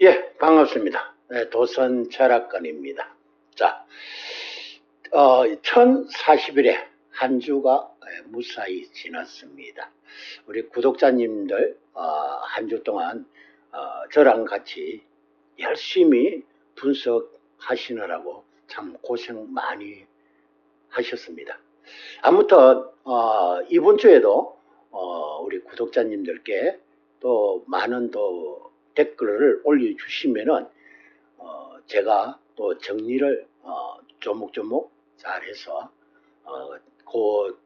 예, 반갑습니다. 네, 도선 철학관입니다. 자, 어, 1040일에 한 주가 예, 무사히 지났습니다. 우리 구독자님들, 어, 한주 동안, 어, 저랑 같이 열심히 분석하시느라고 참 고생 많이 하셨습니다. 아무튼, 어, 이번 주에도, 어, 우리 구독자님들께 또 많은 또 댓글을 올려주시면은 어, 제가 또 정리를 어, 조목조목 잘해서 어, 그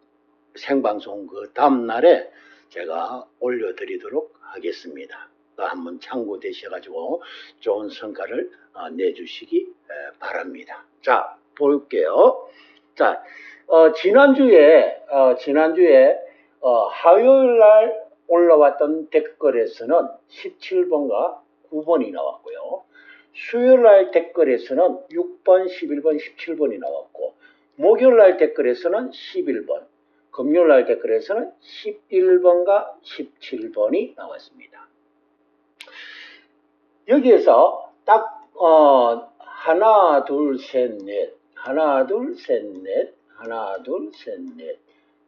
생방송 그 다음 날에 제가 올려드리도록 하겠습니다. 그 한번 참고되셔가지고 좋은 성과를 어, 내주시기 에, 바랍니다. 자 볼게요. 자 어, 지난주에 어, 지난주에 어, 화요일 날 올라왔던 댓글에서는 17번과 9번이 나왔고요. 수요일 날 댓글에서는 6번, 11번, 17번이 나왔고, 목요일 날 댓글에서는 11번, 금요일 날 댓글에서는 11번과 17번이 나왔습니다. 여기에서 딱, 어, 하나, 둘, 셋, 넷, 하나, 둘, 셋, 넷, 하나, 둘, 셋, 넷,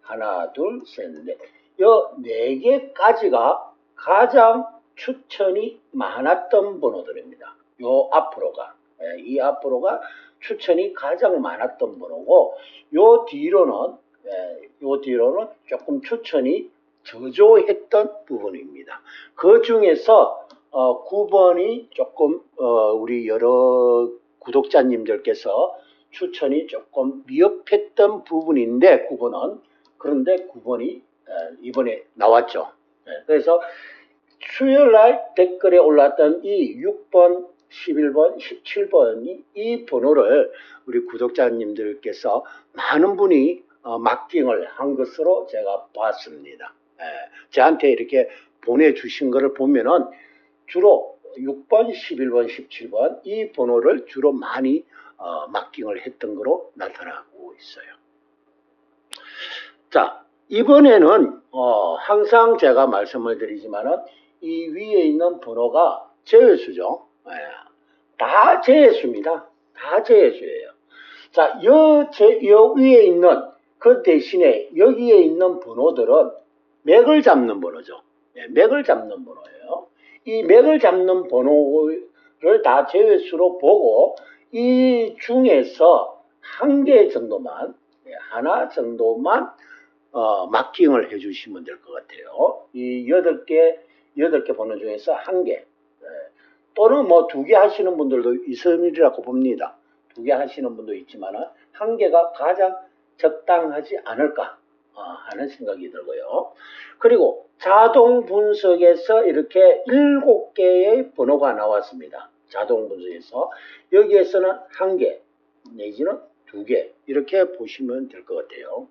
하나, 둘, 셋, 넷. 요 네 개까지가 가장 추천이 많았던 번호들입니다. 요 앞으로가 예, 이 앞으로가 추천이 가장 많았던 번호고 요 뒤로는 예, 요 뒤로는 조금 추천이 저조했던 부분입니다. 그 중에서 어, 9번이 조금 어, 우리 여러 구독자님들께서 추천이 조금 미흡했던 부분인데 9번은 그런데 9번이 이번에 나왔죠. 네, 그래서 수요일 날 댓글에 올랐던 이 6번, 11번, 17번이 이 번호를 우리 구독자님들께서 많은 분이 어, 마킹을 한 것으로 제가 봤습니다. 예, 저한테 이렇게 보내주신 것을 보면은 주로 6번, 11번, 17번 이 번호를 주로 많이 어, 마킹을 했던 거로 나타나고 있어요. 자, 이번에는 어, 항상 제가 말씀을 드리지만은 이 위에 있는 번호가 제외수죠. 예, 다 제외수입니다. 다 제외수예요. 자, 여, 제, 여 위에 있는 그 대신에 여기에 있는 번호들은 맥을 잡는 번호죠. 예, 맥을 잡는 번호예요. 이 맥을 잡는 번호를 다 제외수로 보고 이 중에서 한 개 정도만, 예, 하나 정도만 어, 마킹을 해주시면 될 것 같아요. 이 여덟 개, 여덟 개 번호 중에서 한 개. 예. 또는 뭐 두 개 하시는 분들도 있으리라고 봅니다. 두 개 하시는 분도 있지만 한 개가 가장 적당하지 않을까 어, 하는 생각이 들고요. 그리고 자동 분석에서 이렇게 일곱 개의 번호가 나왔습니다. 자동 분석에서 여기에서는 한 개 내지는 두 개 이렇게 보시면 될 것 같아요.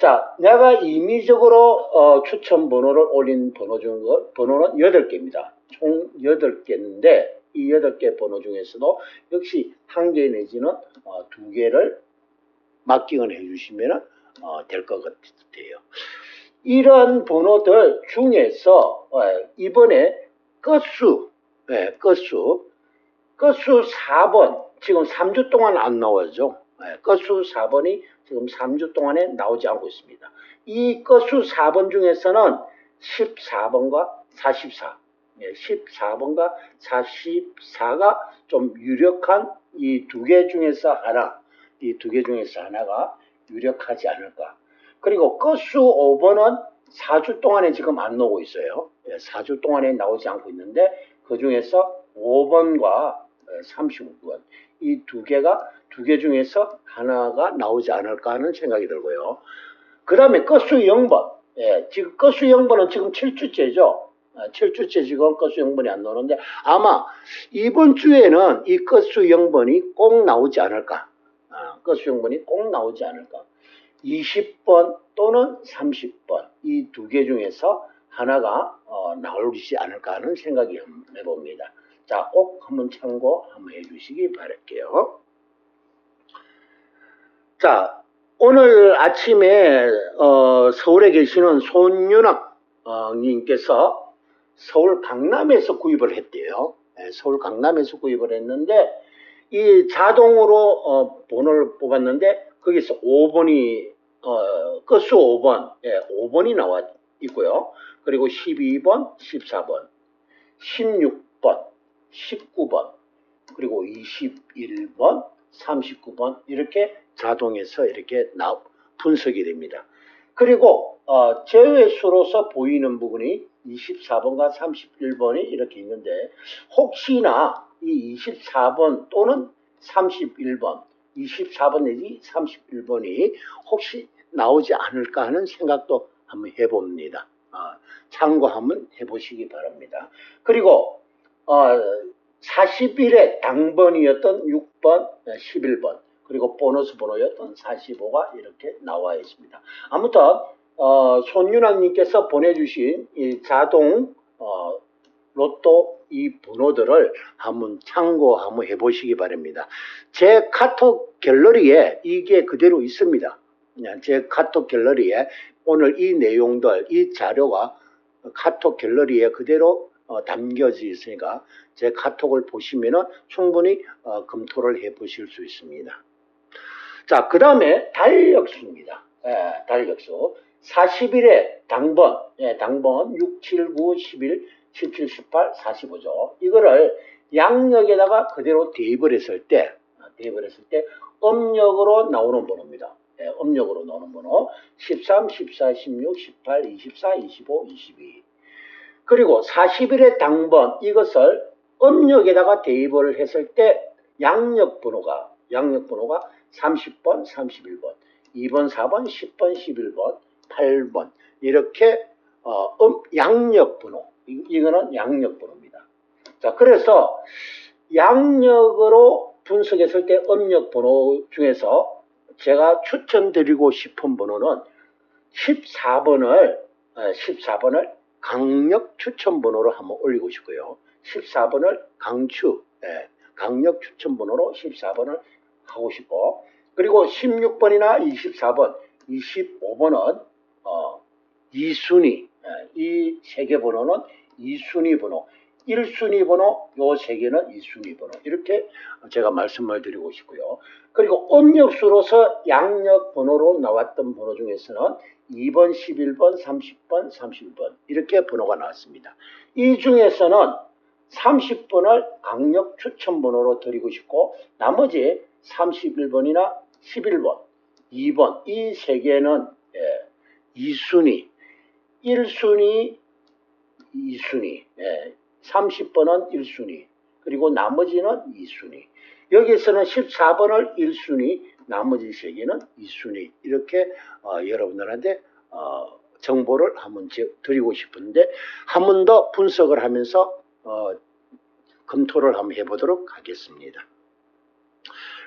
자, 내가 임의적으로 어, 추천 번호를 올린 번호 중 번호는 8개입니다. 총 8개인데 이 8개 번호 중에서도 역시 한 개 내지는 어, 두 개를 마킹을 해주시면 어, 될것 같아요. 이런 번호들 중에서 어, 이번에 끝수, 네, 끝수, 끝수 4번 지금 3주 동안 안 나오죠. 네, 끝수 4번이 지금 3주 동안에 나오지 않고 있습니다. 이 끝수 4번 중에서는 14번과 44, 14번과 44가 좀 유력한 이 두 개 중에서 하나, 이 두 개 중에서 하나가 유력하지 않을까. 그리고 끝수 5번은 4주 동안에 지금 안 나오고 있어요. 4주 동안에 나오지 않고 있는데 그 중에서 5번과 39번 이 두 개가 두 개 중에서 하나가 나오지 않을까 하는 생각이 들고요. 그 다음에 끝수 0번 예, 지금 끝수 0번은 지금 7주째죠. 7주째 지금 끝수 0번이 안 나오는데 아마 이번 주에는 이 끝수 0번이 꼭 나오지 않을까. 아, 끝수 0번이 꼭 나오지 않을까. 20번 또는 30번 이 두 개 중에서 하나가 어, 나오지 않을까 하는 생각이 해봅니다. 자, 꼭 한번 참고 한번 해주시기 바랄게요. 자, 오늘 아침에 어, 서울에 계시는 손윤학 어, 님께서 서울 강남에서 구입을 했대요. 예, 서울 강남에서 구입을 했는데 이 자동으로 어, 번호를 뽑았는데 거기서 5번이 어, 끝수 5번, 예, 5번이 나와 있고요. 그리고 12번, 14번, 16번, 19번, 그리고 21번, 39번 이렇게 자동에서 이렇게 나, 분석이 됩니다. 그리고 어, 제외수로서 보이는 부분이 24번과 31번이 이렇게 있는데 혹시나 이 24번 또는 31번, 24번 내지 31번이 혹시 나오지 않을까 하는 생각도 한번 해봅니다. 어, 참고 한번 해보시기 바랍니다. 그리고 어, 41의 당번이었던 6번, 11번, 그리고 보너스 번호였던 45가 이렇게 나와 있습니다. 아무튼 어, 손윤아님께서 보내주신 이 자동 어, 로또 이 번호들을 한번 참고 한번 해보시기 바랍니다. 제 카톡 갤러리에 이게 그대로 있습니다. 제 카톡 갤러리에 오늘 이 내용들, 이 자료가 카톡 갤러리에 그대로 어, 담겨져 있으니까 제 카톡을 보시면은 충분히 어, 검토를 해 보실 수 있습니다. 자, 그 다음에 달력수입니다. 예, 달력수. 40일에 당번, 예, 당번 6, 7, 9, 11, 17, 18, 45죠. 이거를 양력에다가 그대로 대입을 했을 때, 아, 대입을 했을 때 음력으로 나오는 번호입니다. 예, 음력으로 나오는 번호 13, 14, 16, 18, 24, 25, 22. 그리고 40일의 당번 이것을 음력에다가 대입을 했을 때 양력 번호가 양력 번호가 30번, 31번, 2번, 4번, 10번, 11번, 8번 이렇게 어, 음, 양력 번호 이, 이거는 양력 번호입니다. 자 그래서 양력으로 분석했을 때 음력 번호 중에서 제가 추천드리고 싶은 번호는 14번을 14번을 강력 추천 번호로 한번 올리고 싶고요. 14번을 강추 예, 강력 추천 번호로 14번을 하고 싶고 그리고 16번이나 24번, 25번은 어, 2순위 이 세 개 번호는 2순위 번호 1순위 번호 요 세 개는 2순위 번호 이렇게 제가 말씀을 드리고 싶고요. 그리고 음력수로서 양력 번호로 나왔던 번호 중에서는 2번, 11번, 30번, 31번 이렇게 번호가 나왔습니다. 이 중에서는 30번을 강력 추천 번호로 드리고 싶고 나머지 31번이나 11번, 2번 이 세 개는 예, 2순위, 1순위, 2순위, 예, 30번은 1순위, 그리고 나머지는 2순위. 여기에서는 14번을 1순위, 나머지 세 개는 2순위. 이렇게 어, 여러분들한테 어, 정보를 한번 드리고 싶은데 한 번 더 분석을 하면서 어, 검토를 한번 해보도록 하겠습니다.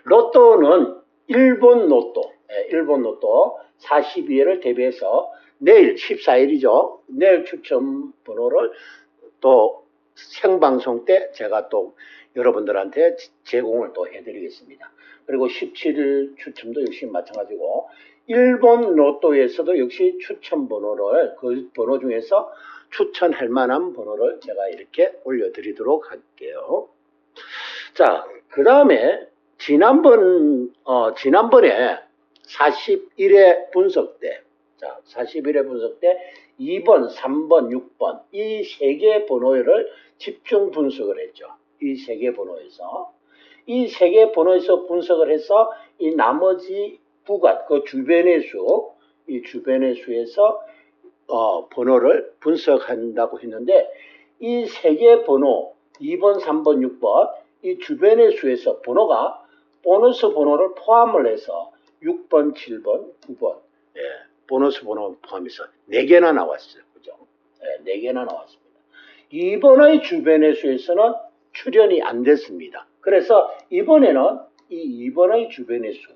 로또는 일본 로또, 예, 일본 로또 42회를 대비해서 내일 14일이죠. 내일 추첨 번호를 또 생방송 때 제가 또 여러분들한테 제공을 또 해드리겠습니다. 그리고 17일 추첨도 역시 마찬가지고 일본 로또에서도 역시 추천 번호를 그 번호 중에서 추천할 만한 번호를 제가 이렇게 올려드리도록 할게요. 자, 그 다음에 지난번, 어, 지난번에 41회 분석 때, 자, 41회 분석 때 2번, 3번, 6번 이 세 개 번호를 집중 분석을 했죠. 이 세 개 번호에서. 이 세 개 번호에서 분석을 해서 이 나머지 부가, 그 주변의 수, 이 주변의 수에서 어, 번호를 분석한다고 했는데 이 세개 번호 2번, 3번, 6번 이 주변의 수에서 번호가 보너스 번호를 포함을 해서 6번, 7번, 9번 예, 보너스 번호 포함해서 4개나 나왔어요. 그죠? 예, 4개나 나왔습니다. 2번의 주변의 수에서는 출연이 안 됐습니다. 그래서 이번에는 이 2번의 주변의 수,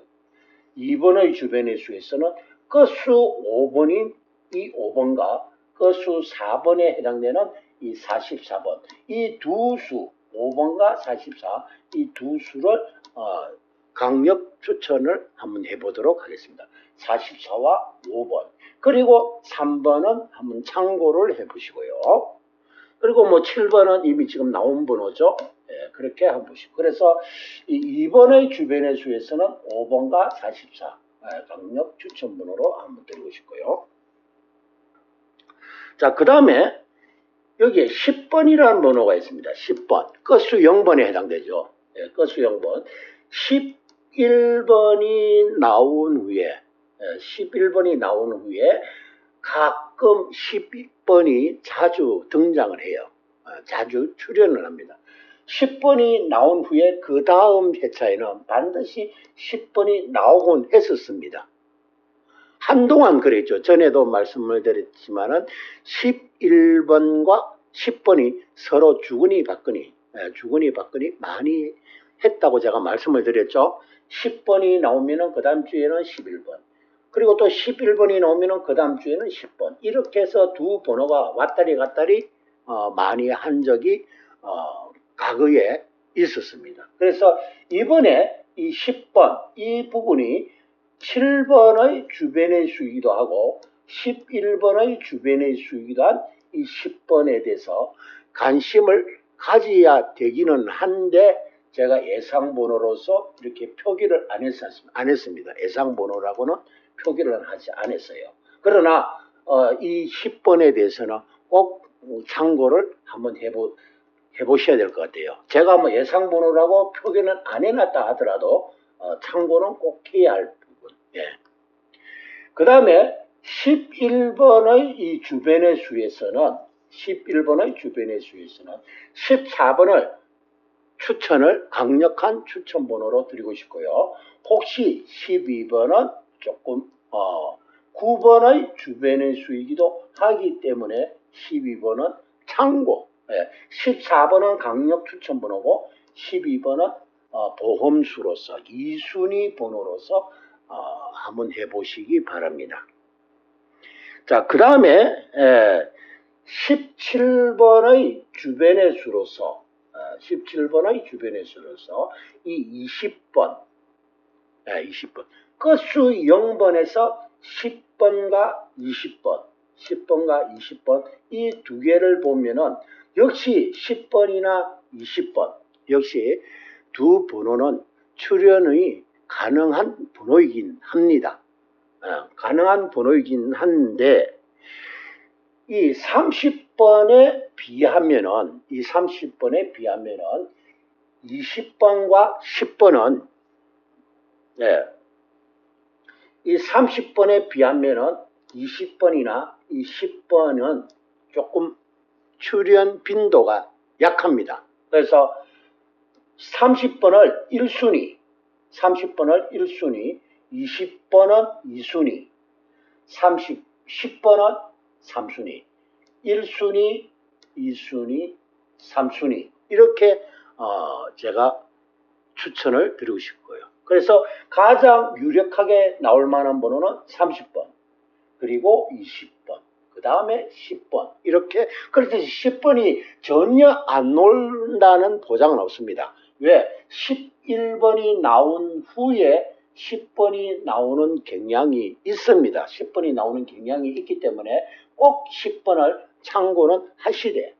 2번의 주변의 수에서는 끝수 5번인 이 5번과 끝수 4번에 해당되는 이 44번, 이 두 수, 5번과 44, 이 두 수를 어, 강력 추천을 한번 해보도록 하겠습니다. 44와 5번. 그리고 3번은 한번 참고를 해보시고요. 그리고 뭐 7번은 이미 지금 나온 번호죠. 예, 그렇게 한 보시고. 그래서 이 2번의 주변의 수에서는 5번과 44 예, 강력 추천 번호로 한번 드리고 싶고요. 자, 그 다음에 여기에 10번이라는 번호가 있습니다. 10번. 끝수 0번에 해당되죠. 예, 끝수 0번. 11번이 나온 후에, 예, 11번이 나온 후에 가끔 12번이 자주 등장을 해요. 어, 자주 출연을 합니다. 10번이 나온 후에 그 다음 회차에는 반드시 10번이 나오곤 했었습니다. 한동안 그랬죠. 전에도 말씀을 드렸지만 은 11번과 10번이 서로 주거니 받거니, 예, 주거니 받거니 많이 했다고 제가 말씀을 드렸죠. 10번이 나오면은 그 다음 주에는 11번. 그리고 또 11번이 나오면은 그 다음 주에는 10번. 이렇게 해서 두 번호가 왔다리 갔다리 어, 많이 한 적이 어, 과거에 있었습니다. 그래서 이번에 이 10번 이 부분이 7번의 주변의 수이기도 하고 11번의 주변의 수이기도 한 이 10번에 대해서 관심을 가져야 되기는 한데 제가 예상번호로서 이렇게 표기를 안, 했, 안 했습니다. 예상번호라고는 표기를 하지 않았어요. 그러나 어, 이 10번에 대해서는 꼭 참고를 한번 해보, 해보셔야 될 것 같아요. 제가 뭐 예상 번호라고 표기는 안 해놨다 하더라도 어, 참고는 꼭 해야 할 부분. 예. 그 다음에 11번의 이 주변의 수에서는 11번의 주변의 수에서는 14번을 추천을 강력한 추천 번호로 드리고 싶고요. 혹시 12번은 조금 어, 9번의 주변의 수이기도 하기 때문에 12번은 참고, 예, 14번은 강력 추천 번호고 12번은 어, 보험수로서 2순위 번호로서 어, 한번 해보시기 바랍니다. 자, 그 다음에 17번의 주변의 수로서 17번의 주변의 수로서 이 20번, 20번 끝수 0번에서 10번과 20번, 10번과 20번 이 두 개를 보면은 역시 10번이나 20번 역시 두 번호는 출연이 가능한 번호이긴 합니다. 어, 가능한 번호이긴 한데 이 30번에 비하면은 이 30번에 비하면은 20번과 10번은 예, 이 30번에 비하면은 20번이나 이 10번은 조금 출현 빈도가 약합니다. 그래서 30번을 1순위, 30번을 1순위, 20번은 2순위, 30, 10번은 3순위, 1순위, 2순위, 3순위 이렇게 어, 제가 추천을 드리고 싶고요. 그래서 가장 유력하게 나올 만한 번호는 30번, 그리고 20번, 그 다음에 10번 이렇게 그래서 10번이 전혀 안 나온다는 보장은 없습니다. 왜? 11번이 나온 후에 10번이 나오는 경향이 있습니다. 10번이 나오는 경향이 있기 때문에 꼭 10번을 참고는 하시되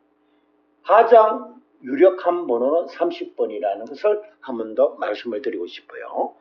가장 유력한 번호는 30번이라는 것을 한 번 더 말씀을 드리고 싶어요.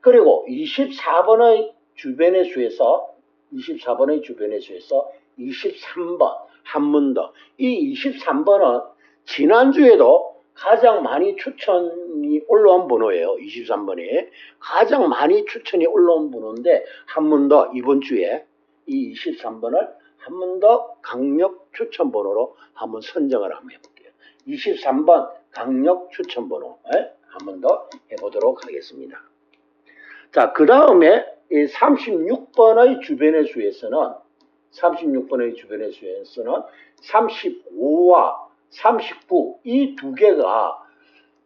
그리고 24번의 주변의 수에서 24번의 주변의 수에서 23번 한 번 더. 이 23번은 지난주에도 가장 많이 추천이 올라온 번호예요. 23번이. 가장 많이 추천이 올라온 번호인데 한 번 더 이번 주에 이 23번을 한 번 더 강력 추천 번호로 한번 선정을 한번 해볼게요. 23번 강력 추천 번호 한 번 더 해보도록 하겠습니다. 자, 그 다음에 36번의 주변의 수에서는 36번의 주변의 수에서는 35와 39 이 두 개가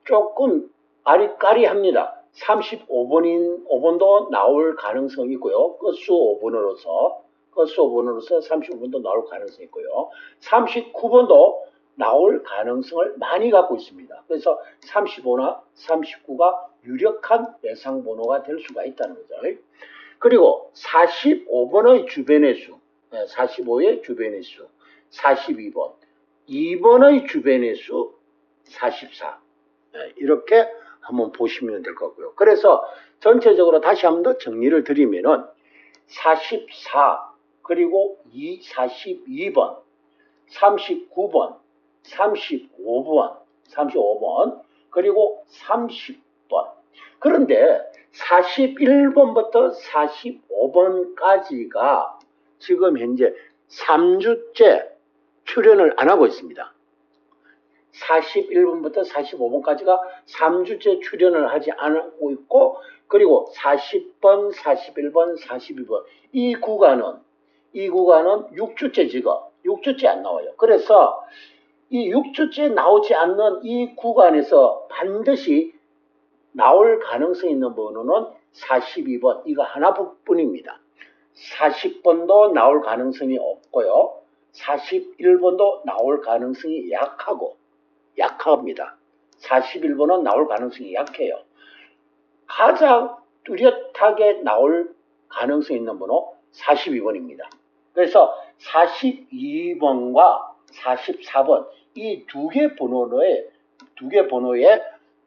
조금 아리까리합니다. 35번인 5번도 나올 가능성이 있고요. 끝수 5번으로서 끝수 5번으로서 35번도 나올 가능성이 있고요. 39번도 나올 가능성을 많이 갖고 있습니다. 그래서 35나 39가 유력한 예상 번호가 될 수가 있다는 거죠. 그리고 45번의 주변의 수, 45의 주변의 수, 42번, 2번의 주변의 수 44. 예, 이렇게 한번 보시면 될것 같고요. 그래서 전체적으로 다시 한번 더 정리를 드리면은 44 그리고 2, 42번, 39번, 35번, 35번 그리고 30번. 그런데 41번부터 45번까지가 지금 현재 3주째 출연을 안 하고 있습니다. 41번부터 45번까지가 3주째 출연을 하지 않고 있고 그리고 40번, 41번, 42번 이 구간은 이 구간은 6주째 지금 6주째 안 나와요. 그래서 이 6주째 나오지 않는 이 구간에서 반드시 나올 가능성이 있는 번호는 42번 이거 하나뿐입니다. 40번도 나올 가능성이 없고요. 41번도 나올 가능성이 약하고 약합니다. 41번은 나올 가능성이 약해요. 가장 뚜렷하게 나올 가능성이 있는 번호 42번입니다. 그래서 42번과 44번 이 두 개 번호에 두개 번호에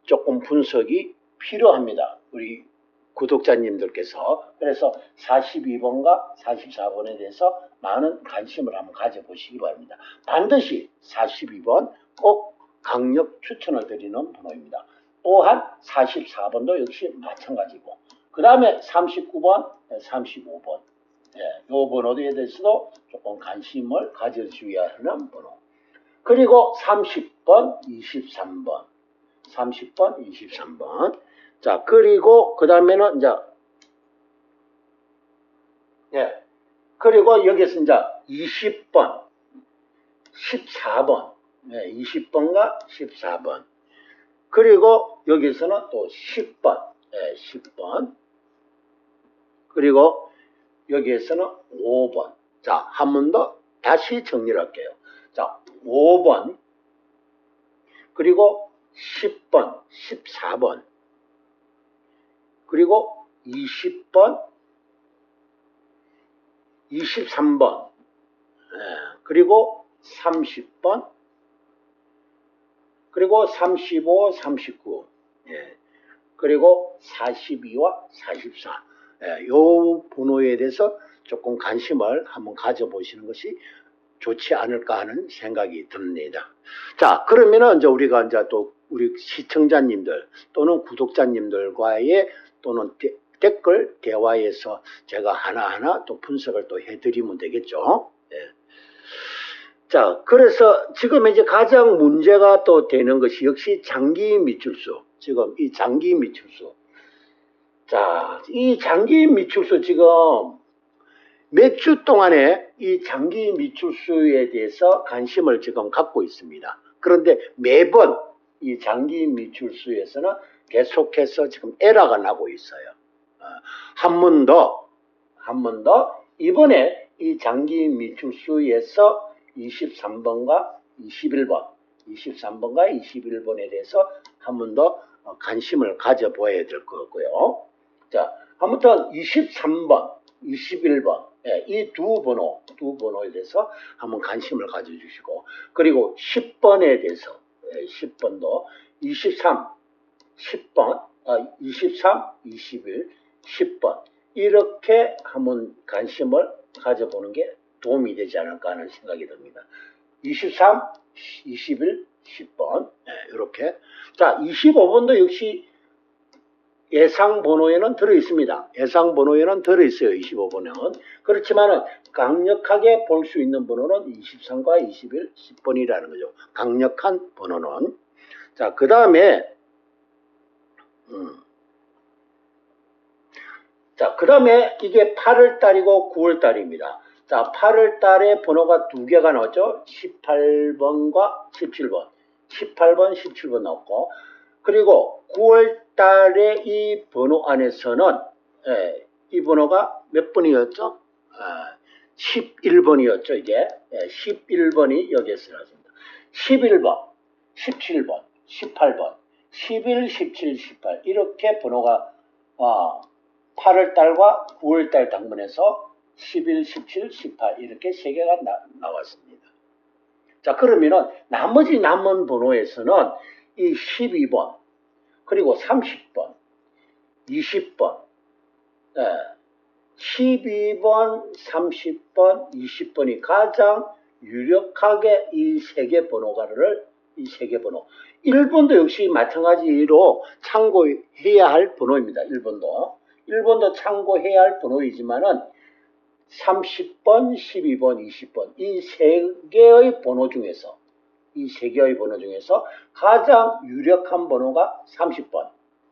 조금 분석이 필요합니다. 우리 구독자님들께서 그래서 42번과 44번에 대해서 많은 관심을 한번 가져보시기 바랍니다. 반드시 42번 꼭 강력 추천을 드리는 번호입니다. 또한 44번도 역시 마찬가지고 그 다음에 39번, 35번 예, 요 번호에 대해서도 조금 관심을 가져주셔야 하는 번호 그리고 30번, 23번 30번, 23번 자 그리고 그 다음에는 이제 예 그리고 여기서 이제 20번, 14번 네, 20번과 14번. 그리고 여기서는 또 10번, 네, 10번. 그리고 여기에서는 5번. 자, 한 번 더 다시 정리를 할게요. 자, 5번. 그리고 10번, 14번. 그리고 20번, 23번. 네, 그리고 30번, 그리고 35, 39, 예. 그리고 42와 44. 예, 요 번호에 대해서 조금 관심을 한번 가져보시는 것이 좋지 않을까 하는 생각이 듭니다. 자, 그러면은 이제 우리가 이제 또 우리 시청자님들 또는 구독자님들과의 또는 데, 댓글 대화에서 제가 하나하나 또 분석을 또 해드리면 되겠죠. 예. 자, 그래서 지금 이제 가장 문제가 또 되는 것이 역시 장기 미출수. 지금 이 장기 미출수. 자, 이 장기 미출수 지금 몇 주 동안에 이 장기 미출수에 대해서 관심을 지금 갖고 있습니다. 그런데 매번 이 장기 미출수에서는 계속해서 지금 에러가 나고 있어요. 어, 한번 더, 한 번 더, 이번에 이 장기 미출수에서 23번과 21번, 23번과 21번에 대해서 한 번 더 관심을 가져보아야 될 거고요. 자, 아무튼 23번, 21번, 예, 이두 번호, 두 번호에 대해서 한번 관심을 가져주시고, 그리고 10번에 대해서, 예, 10번도 23, 10번, 아, 23, 21, 10번, 이렇게 한번 관심을 가져보는 게 도움이 되지 않을까 하는 생각이 듭니다. 23, 21, 10번 네, 이렇게 자 25번도 역시 예상 번호에는 들어 있습니다. 예상 번호에는 들어 있어요. 25번은 그렇지만 강력하게 볼 수 있는 번호는 23과 21, 10번이라는 거죠. 강력한 번호는 자그 다음에 음. 자, 그 다음에 이게 8월 달이고 9월 달입니다. 자, 8월 달에 번호가 두 개가 나왔죠. 18번과 17번. 18번, 17번 나왔고. 그리고 9월 달에 이 번호 안에서는, 예, 이 번호가 몇 번이었죠? 아, 11번이었죠, 이게. 예, 11번이 여기에 나왔습니다. 11번, 17번, 18번, 11, 17, 18. 이렇게 번호가, 어, 8월 달과 9월 달 당번에서 11, 17, 18 이렇게 세 개가 나, 왔습니다 자, 그러면은 나머지 남은 번호에서는 이 12번, 그리고 30번, 20번, 예, 12번, 30번, 20번이 가장 유력하게 이 세 개 번호가를 이세개 번호. 1번도 역시 마찬가지로 참고해야 할 번호입니다. 1번도. 1번도 참고해야 할 번호이지만은 30번, 12번, 20번 이 세 개의 번호 중에서 이 세 개의 번호 중에서 가장 유력한 번호가 30번.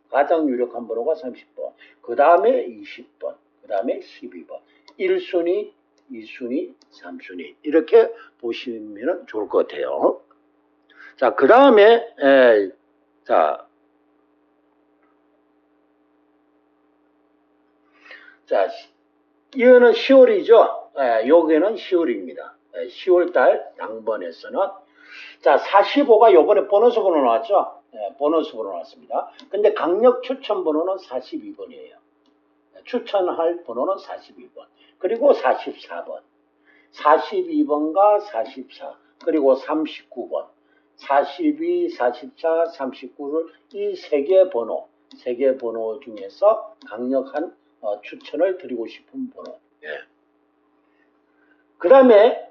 가장 유력한 번호가 30번. 그 다음에 20번. 그 다음에 12번. 1순위, 2순위, 3순위. 이렇게 보시면 좋을 것 같아요. 자, 그 다음에, 자, 자, 이거는 10월이죠. 예, 여기는 10월입니다. 10월달 당번에서는 자 45가 요번에 보너스 번호 나왔죠. 예, 보너스 번호 나왔습니다. 근데 강력 추천 번호는 42번이에요. 추천할 번호는 42번. 그리고 44번. 42번과 44. 그리고 39번. 42, 44, 39를 이 세 개 번호, 세 개 번호 중에서 강력한 어, 추천을 드리고 싶은 번호. 예. 그 다음에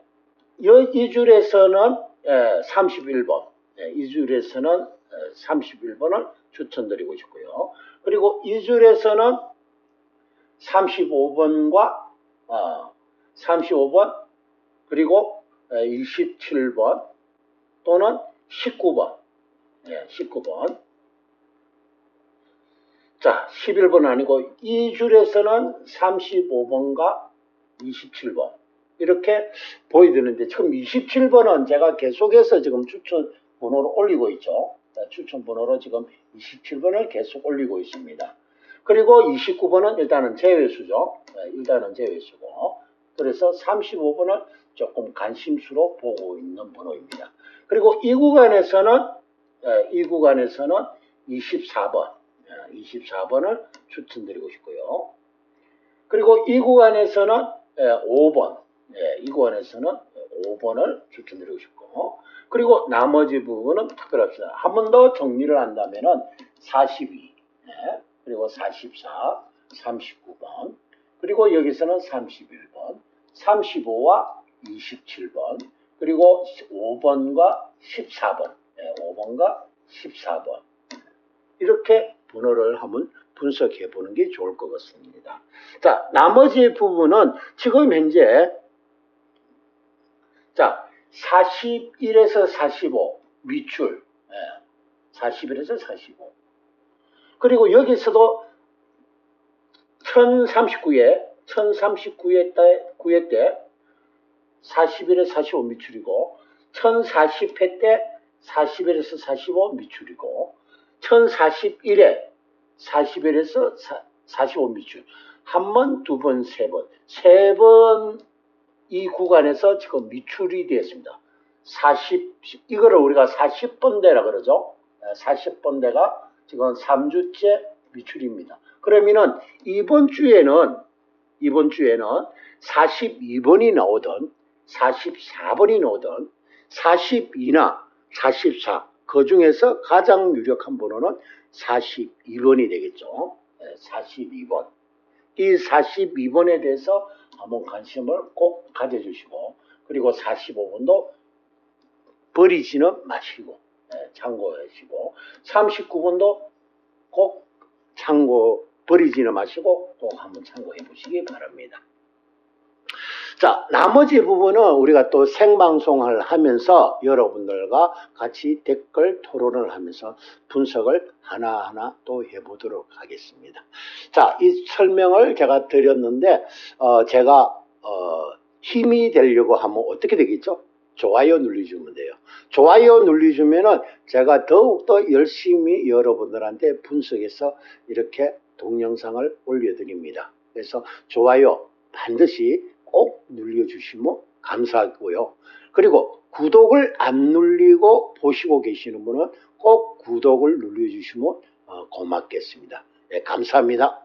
이 줄에서는 31번, 이 줄에서는 31번을 추천드리고 싶고요. 그리고 이 줄에서는 35번과 35번 그리고 27번 또는 19번, 19번. 자, 11번 아니고 이 줄에서는 35번과 27번 이렇게 보여드리는데 지금 27번은 제가 계속해서 지금 추천 번호를 올리고 있죠. 추천 번호로 지금 27번을 계속 올리고 있습니다. 그리고 29번은 일단은 제외수죠. 일단은 제외수고 그래서 35번을 조금 관심수로 보고 있는 번호입니다. 그리고 이 구간에서는 이 구간에서는 24번. 24번을 추천드리고 싶고요. 그리고 이 구간에서는 5번, 이 구간에서는 5번을 추천드리고 싶고, 그리고 나머지 부분은 특별합시다. 한 번 더 정리를 한다면은 42, 그리고 44, 39번, 그리고 여기서는 31번, 35와 27번, 그리고 5번과 14번, 5번과 14번. 이렇게 번호를 한번 분석해 보는 게 좋을 것 같습니다. 자, 나머지 부분은 지금 현재 자, 41에서 45 미출. 예, 41에서 45. 그리고 여기서도 1039회, 1039회 때, 9회 때 41에서 45 미출이고 1040회 때 41에서 45 미출이고 1041에 41에서 45 미출. 한 번, 두 번, 세 번. 세 번 이 구간에서 지금 미출이 되었습니다. 40, 이거를 우리가 40번대라 그러죠. 40번대가 지금 3주째 미출입니다. 그러면은 이번 주에는, 이번 주에는 42번이 나오든, 44번이 나오든, 42나 44, 그 중에서 가장 유력한 번호는 42번이 되겠죠. 42번. 이 42번에 대해서 한번 관심을 꼭 가져주시고, 그리고 45번도 버리지는 마시고, 참고하시고, 39번도 꼭 참고, 버리지는 마시고, 꼭 한번 참고해 보시기 바랍니다. 자, 나머지 부분은 우리가 또 생방송을 하면서 여러분들과 같이 댓글 토론을 하면서 분석을 하나하나 또 해보도록 하겠습니다. 자, 이 설명을 제가 드렸는데, 어, 제가, 어, 힘이 되려고 하면 어떻게 되겠죠? 좋아요 눌러주면 돼요. 좋아요 눌러주면은 제가 더욱더 열심히 여러분들한테 분석해서 이렇게 동영상을 올려드립니다. 그래서 좋아요 반드시 꼭 눌러주시면 감사하고요. 그리고 구독을 안 눌리고 보시고 계시는 분은 꼭 구독을 눌러주시면 어, 고맙겠습니다. 네, 감사합니다.